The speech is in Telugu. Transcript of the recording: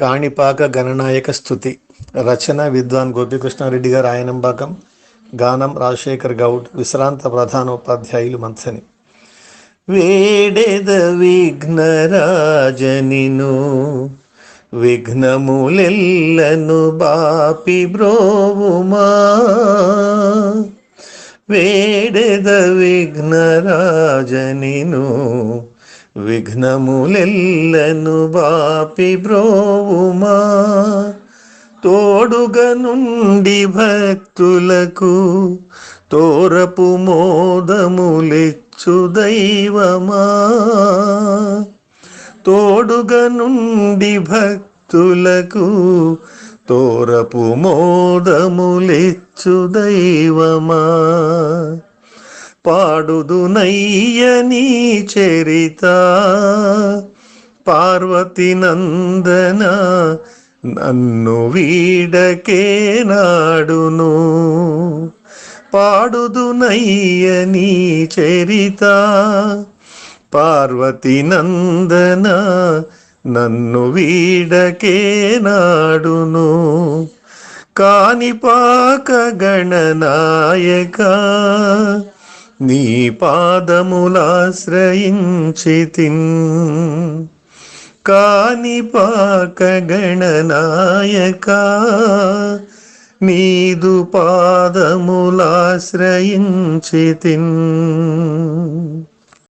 కాణిపాక గణనాయక స్థుతి. రచన విద్వాన్ గోపికృష్ణారెడ్డి గారు ఆయనంబాకం. గానం రాజశేఖర్ గౌడ్. విశ్రాంత ప్రధానోపాధ్యాయులు మంథని. వేడెద విఘ్నరాజనిను విఘ్నములెల్లను బాపి బ్రోవుమా. వేడెద విఘ్నరాజనిను విఘ్నములెల్లను బాపి బ్రోవుమా. తోడుగా నుండి భక్తులకు తోరపు మోదములిచ్చు దైవమా. తోడుగా నుండి భక్తులకు తోరపు మోదములిచ్చు దైవమా. పాడుదునయ్యని చరిత. పార్వతి నందన నన్ను వీడకే నాడును. పాడుదునయ్యని చరిత. పార్వతి నందన నన్ను వీడకే నాడును. కానిపాక గణనాయక నీ పాదములాశ్రయించితి కాని పాక గణనాయక నీదు పాదములాశ్రయించి